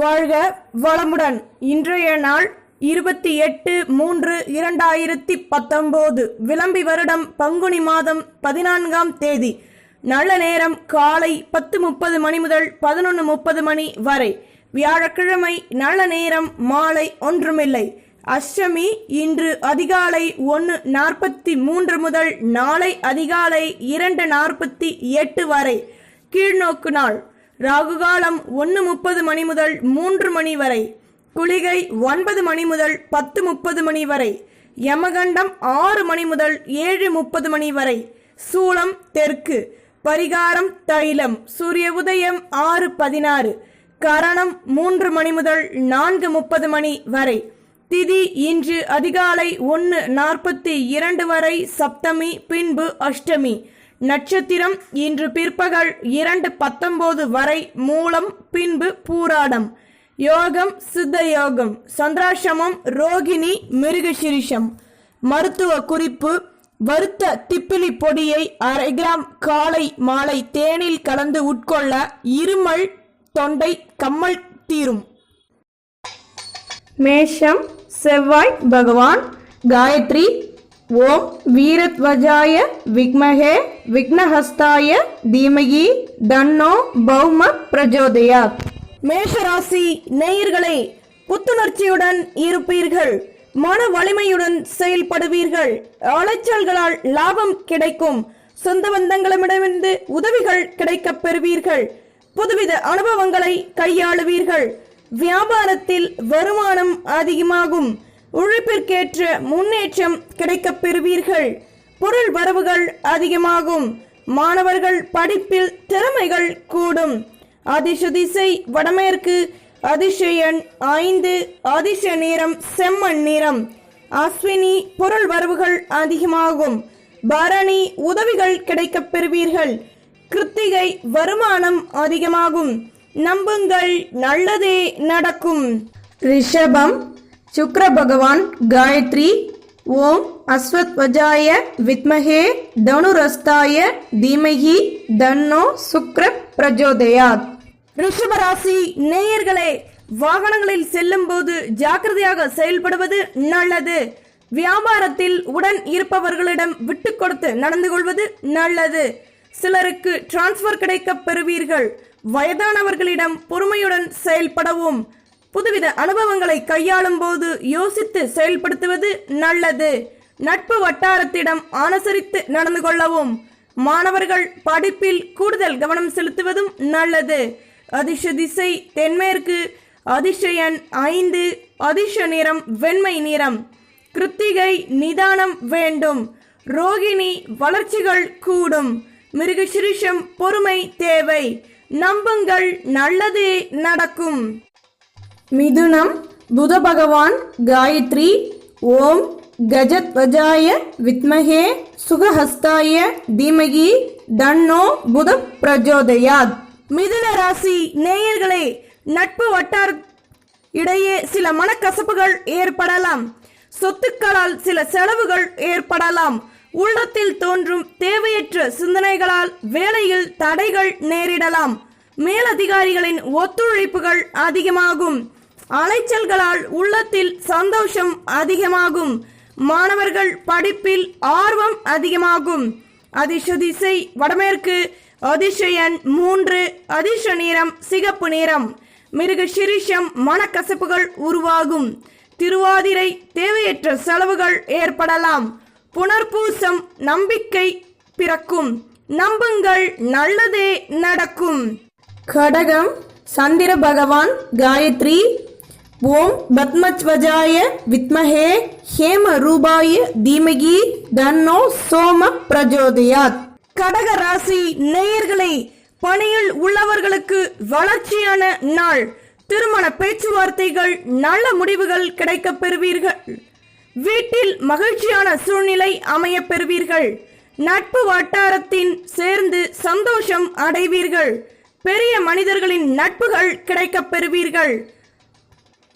வாழ்க வளமுடன். இன்றைய நாள் இருபத்தி எட்டு மூன்று இரண்டாயிரத்தி பத்தொன்பது. விளம்பி வருடம் பங்குனி மாதம் பதினான்காம் தேதி. நல்ல நேரம் காலை பத்து முப்பது மணி முதல் பதினொன்று முப்பது மணி வரை. வியாழக்கிழமை நல்ல நேரம் மாலை ஒன்றுமில்லை. அஷ்டமி இன்று அதிகாலை ஒன்று நாற்பத்தி மூன்று முதல் நாளை அதிகாலை இரண்டு நாற்பத்தி எட்டு வரை. கீழ்நோக்கு நாள். ராகுகாலம் ஒன்று முப்பது மணி முதல் மூன்று மணி வரை. குளிகை ஒன்பது மணி முதல் பத்து முப்பது மணி வரை. யமகண்டம் ஆறு மணி முதல் ஏழு முப்பது மணி வரை. சூளம் தெற்கு. பரிகாரம் தைலம். சூரிய உதயம் ஆறு பதினாறு. கரணம் மூன்று மணி முதல் நான்கு முப்பது மணி வரை. திதி இன்று அதிகாலை ஒன்று நாற்பத்தி இரண்டு வரை. சப்தமி பின்பு அஷ்டமி. நட்சத்திரம் இன்று பிற்பகல் இரண்டு பத்தொன்பது வரை மூலம் பின்பு பூராடம். யோகம் சித்த யோகம் சந்திராசிரமம் ரோகிணி மிருகசிரிஷம். மருத்துவ குறிப்பு வறுத்த திப்பிலி பொடியை அரை கிராம் காலை மாலை தேனில் கலந்து உட்கொள்ள இருமல் தொண்டை கம்மல் தீரும். மேஷம் செவ்வாய் பகவான் காயத்ரி ஓம் வீரத்வஜாய விக்மஹே விக்னஹஸ்தாய தீமகி தன்னோ பௌம பிரஜோதயா. மேஷராசி நேயர்களே புத்துணர்ச்சியுடன் இருப்பீர்கள். மன வலிமையுடன் செயல்படுவீர்கள். அலைச்சல்களால் லாபம் கிடைக்கும். சொந்த பந்தங்களிடமிருந்து உதவிகள் கிடைக்கப் பெறுவீர்கள். புதுவித அனுபவங்களை கையாளுவீர்கள். வியாபாரத்தில் வருமானம் அதிகமாகும். உழைப்பிற்கேற்ற முன்னேற்றம் கிடைக்கப் பெறுவீர்கள். பொருள் வரவுகள் அதிகமாகும். மாணவர்கள் படிப்பில் திறமைகள் கூடும். அதிர்ஷ திசை வடமேற்கு. அதிசயன் ஐந்து. அதிர்ஷ நிறம் செம்மண் நிறம். அஸ்வினி பொருள் வரவுகள் அதிகமாகும். பரணி உதவிகள் கிடைக்கப் பெறுவீர்கள். கிருத்திகை வருமானம் அதிகமாகும். நம்புங்கள் நல்லதே நடக்கும். ரிஷபம் சுக்ர பகவான் காயத்ரி ஓம் அஸ்வத்வஜாய வித்மகே தனுரஸ்தாய தீமகி தன்னோ சுக்ர பிரஜோதயாத். ரிஷபராசி நேயர்களே வாகனங்களில் செல்லும் போது ஜாக்கிரதையாக செயல்படுவது நல்லது. வியாபாரத்தில் உடன் இருப்பவர்களிடம் விட்டு கொடுத்து நடந்து கொள்வது நல்லது. சிலருக்கு டிரான்ஸ்பர் கிடைக்க பெறுவீர்கள். வயதானவர்களிடம் பொறுமையுடன் செயல்படவும். புதுவித அனுபவங்களை கையாளும் போது யோசித்து செயல்படுத்துவது நல்லது. நட்பு வட்டாரத்திடம் அனுசரித்து நடந்து கொள்ளவும் மாணவர்கள் படிப்பில் கூடுதல் கவனம் செலுத்துவதும் நல்லது. அதிர்ஷ திசை தென்மேற்கு அதிர்ஷயன் ஐந்து அதிர்ஷ நிறம் வெண்மை நிறம். கிருத்திகை நிதானம் வேண்டும். ரோகிணி வளர்ச்சிகள் கூடும். மிருகசிரிஷம் பொறுமை தேவை. நம்புங்கள் நல்லதே நடக்கும். மிதுனம் புத பகவான் காயத்ரி ஓம் கஜத்வஜாய வித்மகே சுகஹஸ்தாய தீமகி தன்னோ புத பிரஜோதயாத் மிதுன ராசி நேயர்களே நட்பு வட்டார் இடையே சில மனக்கசப்புகள் ஏற்படலாம். சொத்துக்களால் சில செலவுகள் ஏற்படலாம். உள்ளத்தில் தோன்றும் தேவையற்ற சிந்தனைகளால் வேலையில் தடைகள் நேரிடலாம். மேலதிகாரிகளின் ஒத்துழைப்புகள் அதிகமாகும். அலைச்சல்களால் உள்ளத்தில் சந்தோஷம் அதிகமாகும். மாணவர்கள் படிப்பில் ஆர்வம் அதிகமாகும். அதிர்ஷ திசை வடமேற்கு அதிர்ஷயன் மூன்று அதிர்ஷ நிறம் சிகப்பு நிறம். மிருக சிரிஷம் மனக்கசப்புகள் உருவாகும். திருவாதிரை தேவையற்ற செலவுகள் ஏற்படலாம். புனர்பூசம் நம்பிக்கை பிறக்கும். நம்புங்கள் நல்லதே நடக்கும். கடகம் சந்திர பகவான் காயத்ரி ஓம் பத்மத்வஜாய வித்மஹே ஹேம ரூபாய தீமகி தன்னோ சோம பிரஜோதயாத். கடக ராசி நேயர்களே பணியில் உள்ளவர்களுக்கு வளர்ச்சியான நாள். திருமண பேச்சுவார்த்தைகள் நல்ல முடிவுகள் கிடைக்கப் பெறுவீர்கள். வீட்டில் மகிழ்ச்சியான சூழ்நிலை அமைய பெறுவீர்கள். நட்பு வட்டாரத்தின் சேர்ந்து சந்தோஷம் அடைவீர்கள். பெரிய மனிதர்களின் நட்புகள் கிடைக்கப் பெறுவீர்கள்.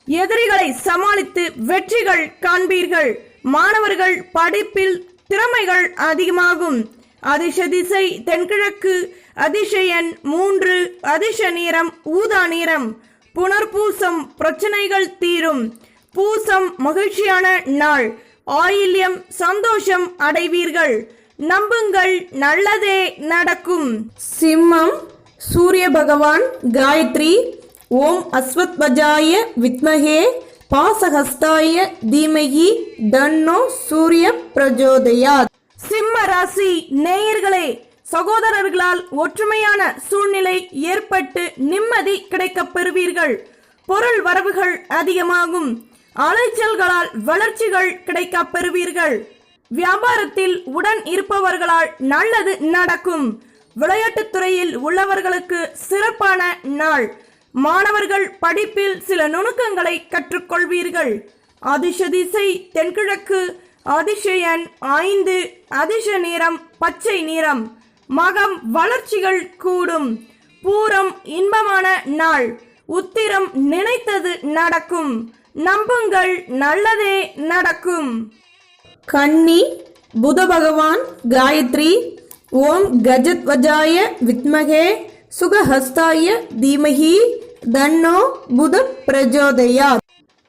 எதிரிகளை சமாளித்து வெற்றிகள் காண்பீர்கள். மாணவர்கள் படிப்பில் திறமைகள் அதிகமாகும். அதிர்ஷ திசை தென்கிழக்கு அதிசயன் மூன்று அதிர்ஷ நிறம் ஊதா நிறம். புனர்பூசம் பிரச்சனைகள் தீரும். பூசம் மகிழ்ச்சியான நாள். ஆயில்யம் சந்தோஷம் அடைவீர்கள். நம்புங்கள் நல்லதே நடக்கும். சிம்மம் சூரிய பகவான் காயத்ரி ஓம் அஸ்வத்வஜாய வித்மகே பாசஹஸ்தாய தீமகி தன்னோ சூரிய பிரஜோதயாத். சிம்ம ராசி நேயர்களே சகோதரர்களால் ஒற்றுமையான சூழ்நிலை ஏற்பட்டு நிம்மதி கிடைக்கப் பெறுவீர்கள். பொருள் வரவுகள் அதிகமாகும். அலைச்சல்களால் வளர்ச்சிகள் கிடைக்கப் பெறுவீர்கள். வியாபாரத்தில் உடன் இருப்பவர்களால் நல்லது நடக்கும். விளையாட்டுத் துறையில் உள்ளவர்களுக்கு சிறப்பான நாள். மாணவர்கள் படிப்பில் சில நுணுக்கங்களை கற்றுக்கொள்வீர்கள். அதிர்ஷ திசை தென்கிழக்கு அதிசயன் ஐந்து அதிர்ஷ நிறம் பச்சை நிறம் மகம் வளர்ச்சிகள் கூடும். பூரம் இன்பமான நாள் உத்திரம் நினைத்தது நடக்கும். நம்புங்கள் நல்லதே நடக்கும். கன்னி புத பகவான் காயத்ரி ஓம் கஜத்வஜாய வித்மகே சுகஹஸ்தாய தீமகி தன்னோ புத பிரஜோதயா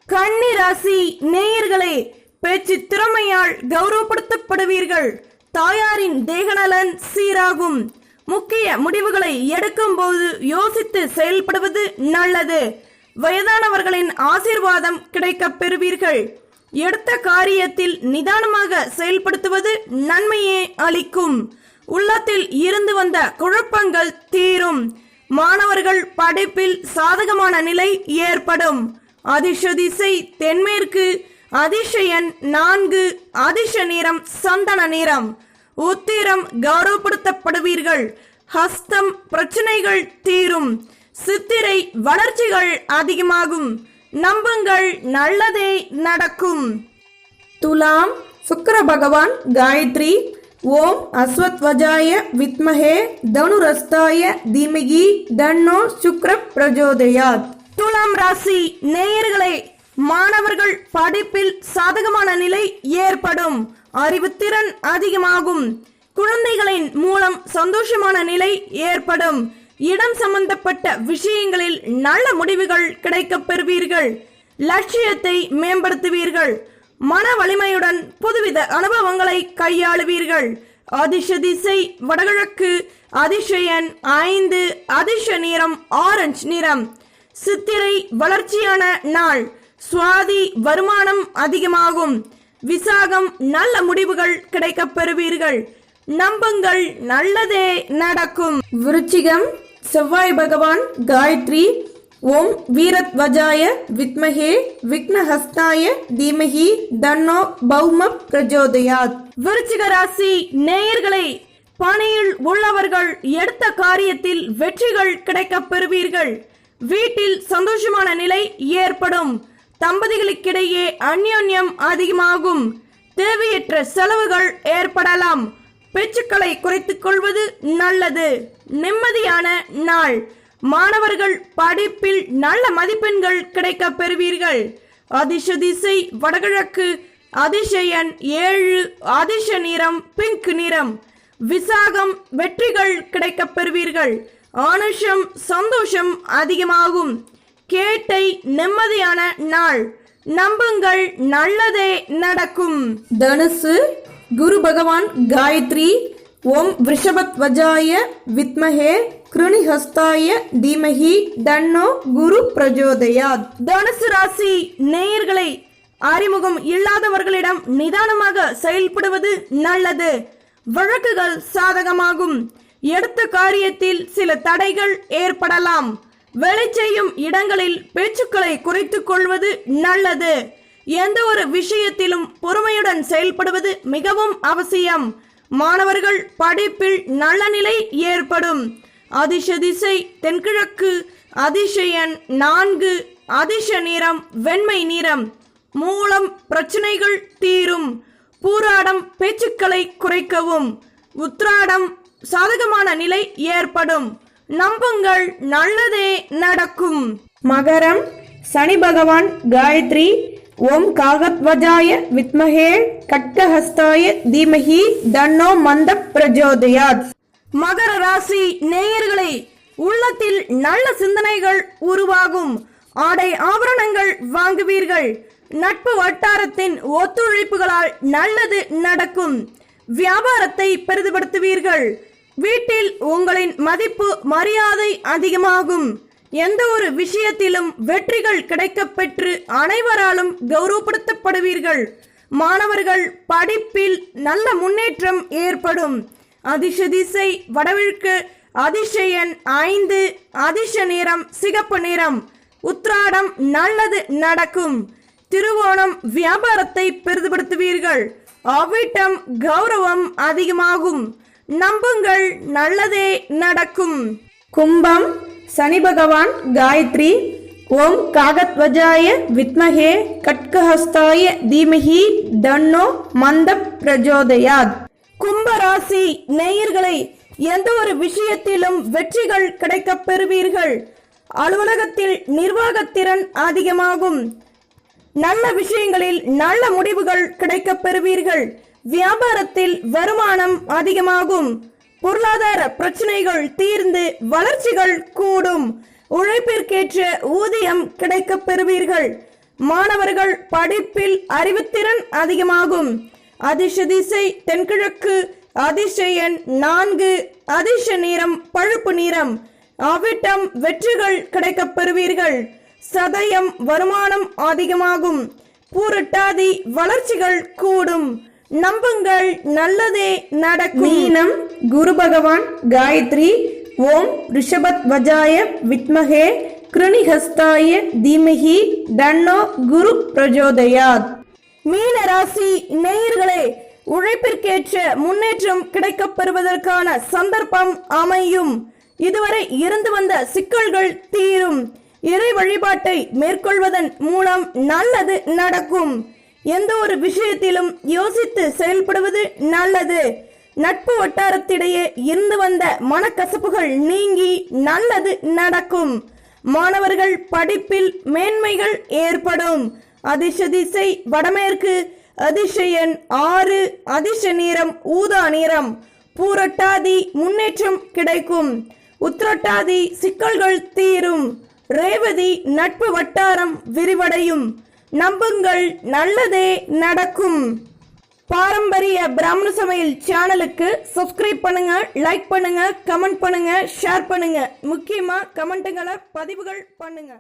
கன்னி ராசி நேயர்களே பேச்சு திறமையால் கௌரவப்படுத்தப்படுவீர்கள். தாயாரின் தேகநலன் சீராகும். முக்கிய முடிவுகளை எடுக்கும் போது யோசித்து செயல்படுவது நல்லது. வயதானவர்களின் ஆசீர்வாதம் கிடைக்கப் பெறுவீர்கள். எடுத்த காரியத்தில் நிதானமாக செயல்படுத்துவது நன்மையே அளிக்கும். உள்ளத்தில் இருந்து வந்த குழப்பங்கள் தீரும். மாணவர்கள் படிப்பில் சாதகமான நிலை ஏற்படும். அதிர்ஷ திசை தென்மேற்கு அதிசயன் நான்கு அதிர்ஷ நிறம் சந்தன நிறம். உத்திரம் கௌரவப்படுத்தப்படுவீர்கள். ஹஸ்தம் பிரச்சனைகள் தீரும். சித்திரை வளர்ச்சிகள் அதிகமாகும். நம்புங்கள் நல்லதே நடக்கும். துலாம் சுக்கர பகவான் காயத்ரி. ஓம் அஸ்வத்வஜாய வித்மஹே தனுரஸ்தாய தீமகி தன்னோ சுக்ர பிரஜோதயாத். துலாம் ராசி நேயர்களே மாணவர்கள் படிப்பில் சாதகமான நிலை ஏற்படும். அறிவுத்திறன் அதிகமாகும். குழந்தைகளின் மூலம் சந்தோஷமான நிலை ஏற்படும். இடம் சம்பந்தப்பட்ட விஷயங்களில் நல்ல முடிவுகள் கிடைக்கப் பெறுவீர்கள். லட்சியத்தை மேம்படுத்துவீர்கள். மன வலிமையுடன் புதுவித அனுபவங்களை கையாளுவீர்கள். அதிர்ஷ திசை வடகிழக்கு அதிசயன் ஐந்து அதிர்ஷ நிறம் ஆரஞ்சு நிறம். சித்திரை வளர்ச்சியான நாள். சுவாதி வருமானம் அதிகமாகும். விசாகம் நல்ல முடிவுகள் கிடைக்கப் பெறுவீர்கள். நம்புங்கள் நல்லதே நடக்கும். விருச்சிகம் செவ்வாய் பகவான் காயத்ரி ஓம் வீரத்வஜாய வித்மகே விக்னஹஸ்தாய தீமகி தன்னோ பௌம பிரஜோதயாத். விருச்சிக ராசி நேயர்களே பணியில் உள்ளவர்கள் எடுத்த காரியத்தில் வெற்றிகள் கிடைக்கப் பெறுவீர்கள். வீட்டில் சந்தோஷமான நிலை ஏற்படும். தம்பதிகளுக்கிடையே அந்யோன்யம் அதிகமாகும். தேவையற்ற செலவுகள் ஏற்படலாம். பேச்சுக்களை குறைத்துக் கொள்வது நல்லது. நிம்மதியான நாள். மாணவர்கள் படிப்பில் நல்ல மதிப்பெண்கள் கிடைக்கப் பெறுவீர்கள் அதிர்ஷ திசை வடகிழக்கு அதிசயன் ஏழு அதிர்ஷ நிறம் பிங்க் நிறம். விசாகம் வெற்றிகள் கிடைக்கப் பெறுவீர்கள் ஆனுஷம் சந்தோஷம் அதிகமாகும். கேட்டை நிம்மதியான நாள். நம்புங்கள் நல்லதே நடக்கும். தனுசு குரு பகவான் காயத்ரி ஓம் ரிஷபத்வஜாய வித்மஹே கிருணிஹஸ்தாய தீமஹி தன்னோ குரு பிரஜோதயாத். தனுசு ராசி நேயர்களை அறிமுகம் இல்லாதவர்களிடம் நிதானமாக செயல்படுவது நல்லது. வழக்குகள் சாதகமாகும். எடுத்த காரியத்தில் சில தடைகள் ஏற்படலாம். வேலை செய்யும் இடங்களில் பேச்சுக்களை குறைத்துக் கொள்வது நல்லது. எந்த ஒரு விஷயத்திலும் பொறுமையுடன் செயல்படுவது மிகவும் அவசியம். மாணவர்கள் படிப்பில் நல்ல நிலை ஏற்படும். அதிர்ஷ திசை தென்கிழக்கு அதிசயன் நான்கு அதிர்ஷ நிறம் வெண்மை நிறம். மூலம் பிரச்சனைகள் தீரும். பூராடம் பேச்சுக்களை குறைக்கவும். உத்ராடம் சாதகமான நிலை ஏற்படும். நம்புங்கள் நல்லதே நடக்கும். மகரம் சனி பகவான் காயத்ரி ஓம் காகத்வஜாய வித்மகே கட்கஹஸ்தாய தீமஹி தன்னோ மந்த பிரஜோதயாத். மகர ராசி நேயர்களே உள்ளத்தில் நல்ல சிந்தனைகள் உருவாகும். ஆடை ஆபரணங்கள் வாங்குவீர்கள். நட்பு வட்டாரத்தின் ஒத்துழைப்புகளால் நல்லது நடக்கும். வியாபாரத்தை பெரிதுபடுத்துவீர்கள். வீட்டில் உங்களின் மதிப்பு மரியாதை அதிகமாகும். எந்த ஒரு விஷயத்திலும் வெற்றிகள் கிடைக்கப்பெற்று அனைவராலும் கௌரவப்படுத்தப்படுவீர்கள். மாணவர்கள் படிப்பில் நல்ல முன்னேற்றம் ஏற்படும். அதிர்ஷ திசை வடகிழக்கு அதிர்ஷயன் ஐந்து அதிர்ஷ நிறம் சிகப்பு நிறம். உத்ராடம் நல்லது நடக்கும். திருவோணம் வியாபாரத்தை பெரிதுபடுத்துவீர்கள். அவ்விட்டம் கௌரவம் அதிகமாகும். நம்புங்கள் நல்லதே நடக்கும். கும்பம் சனி பகவான் காயத்ரி ஓம் காகத்வஜாய வித்மஹே கட்கஹஸ்தாய தீமஹி தன்னோ மந்த பிரஜோதயாத். கும்பராசி நேயர்களை எந்த ஒரு விஷயத்திலும் வெற்றிகள் கிடைக்கப் பெறுவீர்கள். அலுவலகத்தில் நிர்வாகத்திறன் அதிகமாகும். நல்ல விஷயங்களில் நல்ல முடிவுகள் கிடைக்கப் பெறுவீர்கள். வியாபாரத்தில் வருமானம் அதிகமாகும். பொருளாதார பிரச்சனைகள் தீர்ந்து வளர்ச்சிகள் கூடும். உழைப்பிற்கேற்ற ஊதியம் கிடைக்கப் பெறுவீர்கள். மாணவர்கள் படிப்பில் அறிவுத்திறன் அதிகமாகும். அதிர்ஷ திசை தென்கிழக்கு அதிசயன் நான்கு அதிர்ஷ நிறம் பழுப்பு நிறம். அவிட்டம் வெற்றிகள் கிடைக்கப் பெறுவீர்கள். சதயம் வருமானம் அதிகமாகும். பூரட்டாதி வளர்ச்சிகள் கூடும். நம்புங்கள் நல்லதே நடக்கும். மீனம் குரு பகவான் காயத்ரி ஓம் ரிஷபத் வஜாய வித்மகே கிருணிஹஸ்தாய தீமஹி தன்னோ குரு பிரஜோதயாத். மீன ராசி நேயர்களே உழைப்பிற்கேற்ற முன்னேற்றம் கிடைக்கப் பெறுவதற்கான சந்தர்ப்பம் அமையும். இதுவரை இருந்து வந்த சிக்கல்கள் தீரும். இறை வழிபாட்டை மேற்கொள்வதன் மூலம் நல்லது நடக்கும். எந்த ஒரு விஷயத்திலும் யோசித்து செயல்படுவது நல்லது. நட்பு வட்டாரத்திடையே இருந்து வந்த மனக்கசப்புகள் நீங்கி நல்லது நடக்கும். மாணவர்கள் படிப்பில் மேன்மைகள் ஏற்படும். அதிர்ஷ திசை வடமேற்கு அதிசயன் ஆறு அதிர்ஷ நிறம் ஊதா நிறம் பூரட்டாதி முன்னேற்றம் கிடைக்கும். உத்திரட்டாதி சிக்கல்கள் தீரும். ரேவதி நட்பு வட்டாரம் விரிவடையும். நம்புங்கள் நல்லதே நடக்கும். பாரம்பரிய பிராமண சமையல் சேனலுக்கு சப்ஸ்கிரைப் பண்ணுங்க லைக் பண்ணுங்க கமெண்ட் பண்ணுங்க ஷேர் பண்ணுங்க. முக்கியமா கமெண்ட்டுங்களை பதிவுகள் பண்ணுங்க.